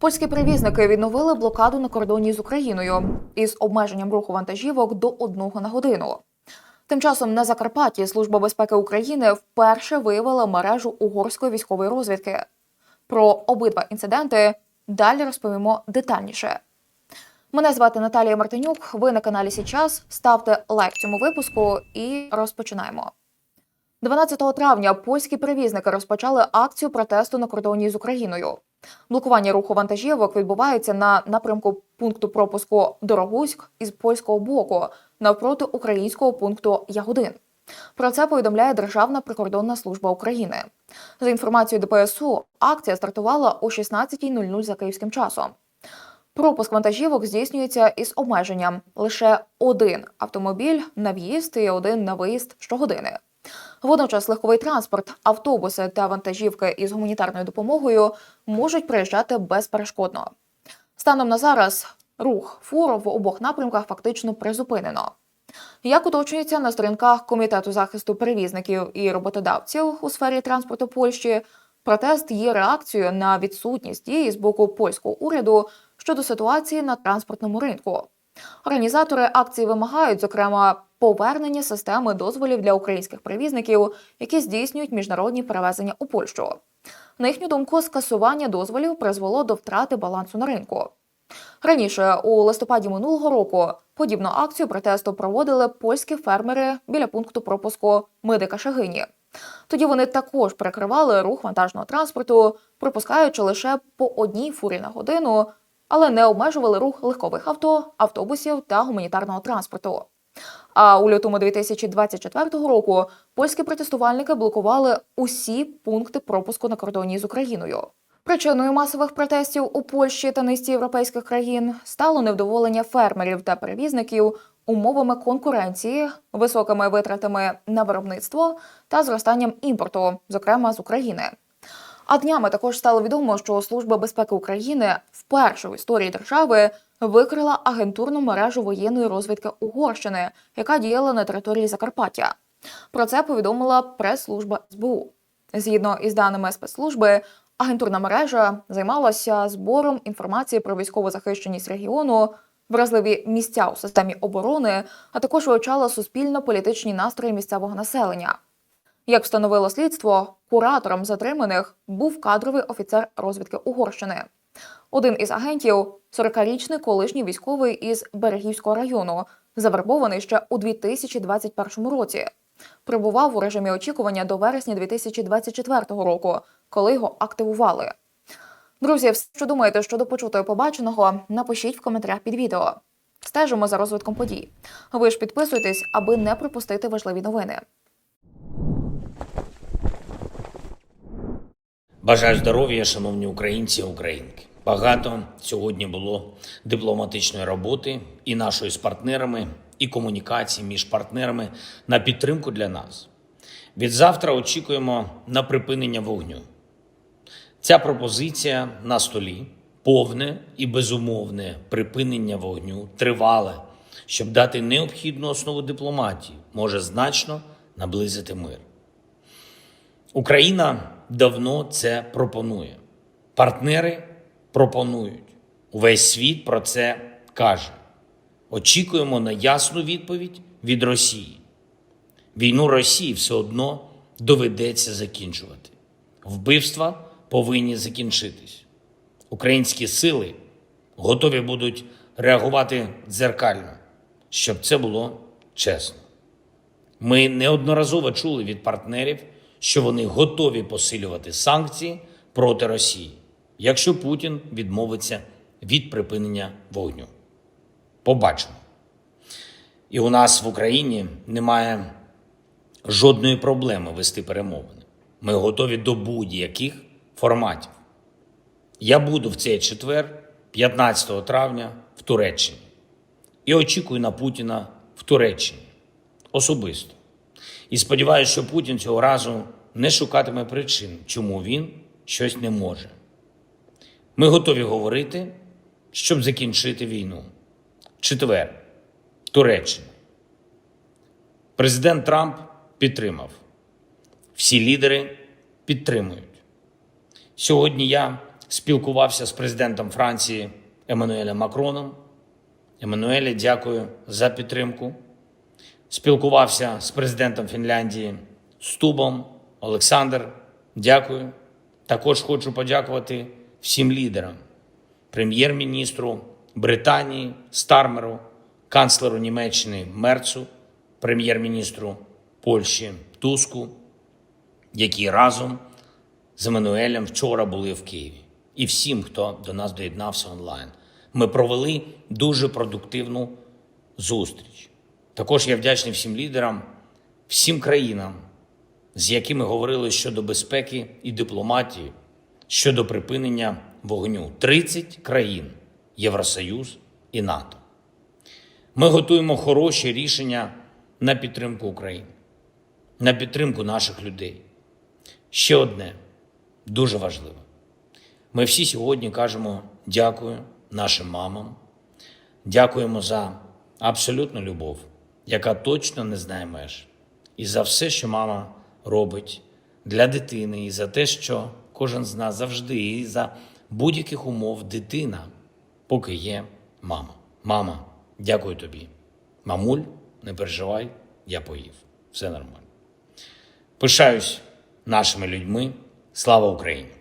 Польські перевізники відновили блокаду на кордоні з Україною із обмеженням руху вантажівок до одного на годину. Тим часом на Закарпатті Служба безпеки України вперше виявила мережу угорської військової розвідки. Про обидва інциденти далі розповімо детальніше. Мене звати Наталія Мартинюк. Ви на каналі Січас. Ставте лайк цьому випуску і розпочинаємо. 12 травня польські перевізники розпочали акцію протесту на кордоні з Україною. Блокування руху вантажівок відбувається на напрямку пункту пропуску Дорогуськ із польського боку навпроти українського пункту Ягодин. Про це повідомляє Державна прикордонна служба України. За інформацією ДПСУ, акція стартувала о 16.00 за київським часом. Пропуск вантажівок здійснюється із обмеженням лише один автомобіль на в'їзд і один на виїзд щогодини. Водночас легковий транспорт, автобуси та вантажівки із гуманітарною допомогою можуть приїжджати безперешкодно. Станом на зараз рух фур в обох напрямках фактично призупинено. Як уточнюється на сторінках Комітету захисту перевізників і роботодавців у сфері транспорту Польщі, протест є реакцією на відсутність дії з боку польського уряду щодо ситуації на транспортному ринку. Організатори акції вимагають, зокрема, повернення системи дозволів для українських перевізників, які здійснюють міжнародні перевезення у Польщу. На їхню думку, скасування дозволів призвело до втрати балансу на ринку. Раніше, у листопаді минулого року, подібну акцію протесту проводили польські фермери біля пункту пропуску Мидика Шагині. Тоді вони також перекривали рух вантажного транспорту, пропускаючи лише по одній фурі на годину, але не обмежували рух легкових авто, автобусів та гуманітарного транспорту. А у лютому 2024 року польські протестувальники блокували усі пункти пропуску на кордоні з Україною. Причиною масових протестів у Польщі та низці європейських країн стало невдоволення фермерів та перевізників умовами конкуренції, високими витратами на виробництво та зростанням імпорту, зокрема з України. А днями також стало відомо, що Служба безпеки України вперше в історії держави викрила агентурну мережу воєнної розвідки Угорщини, яка діяла на території Закарпаття. Про це повідомила прес-служба СБУ. Згідно із даними спецслужби, агентурна мережа займалася збором інформації про військову захищеність регіону, вразливі місця у системі оборони, а також вивчала суспільно-політичні настрої місцевого населення. Як встановило слідство, куратором затриманих був кадровий офіцер розвідки Угорщини. Один із агентів 40-річний колишній військовий із Берегівського району, завербований ще у 2021 році. Прибував у режимі очікування до вересня 2024 року, коли його активували. Друзі, все, що думаєте щодо почутого побаченого, напишіть в коментарях під відео. Стежимо за розвитком подій. Ви ж підписуйтесь, аби не пропустити важливі новини. Бажаю здоров'я, шановні українці українки. Багато сьогодні було дипломатичної роботи і нашої з партнерами, і комунікації між партнерами на підтримку для нас. Від завтра очікуємо на припинення вогню. Ця пропозиція на столі повне і безумовне припинення вогню тривале, щоб дати необхідну основу дипломатії, може значно наблизити мир. Україна давно це пропонує. Партнери пропонують. Увесь світ про це каже. Очікуємо на ясну відповідь від Росії. Війну Росії все одно доведеться закінчувати. Вбивства повинні закінчитись. Українські сили готові будуть реагувати дзеркально, щоб це було чесно. Ми неодноразово чули від партнерів, що вони готові посилювати санкції проти Росії, якщо Путін відмовиться від припинення вогню. Побачимо. І у нас в Україні немає жодної проблеми вести перемовини. Ми готові до будь-яких форматів. Я буду в цей четвер, 15 травня, в Туреччині і очікую на Путіна в Туреччині особисто. І сподіваюся, що Путін цього разу не шукатиме причин, чому він щось не може. Ми готові говорити, щоб закінчити війну. Четвер, Туреччина. Президент Трамп підтримав. Всі лідери підтримують. Сьогодні я спілкувався з президентом Франції Еммануелем Макроном. Еммануеле, дякую за підтримку. Спілкувався з президентом Фінляндії Стубом. Олександр, дякую. Також хочу подякувати всім лідерам, прем'єр-міністру Британії Стармеру, канцлеру Німеччини Мерцу, прем'єр-міністру Польщі Туску, які разом з Еммануелем вчора були в Києві. І всім, хто до нас доєднався онлайн. Ми провели дуже продуктивну зустріч. Також я вдячний всім лідерам, всім країнам, з якими говорили щодо безпеки і дипломатії, щодо припинення вогню. 30 країн Євросоюз і НАТО. Ми готуємо хороші рішення на підтримку України, на підтримку наших людей. Ще одне дуже важливе. Ми всі сьогодні кажемо дякую нашим мамам, дякуємо за абсолютну любов, яка точно не знає меж, і за все, що мама робить для дитини, і за те, що кожен з нас завжди, і за будь-яких умов дитина, поки є мама. Мама, дякую тобі. Мамуль, не переживай, я поїв. Все нормально. Пишаюсь нашими людьми. Слава Україні!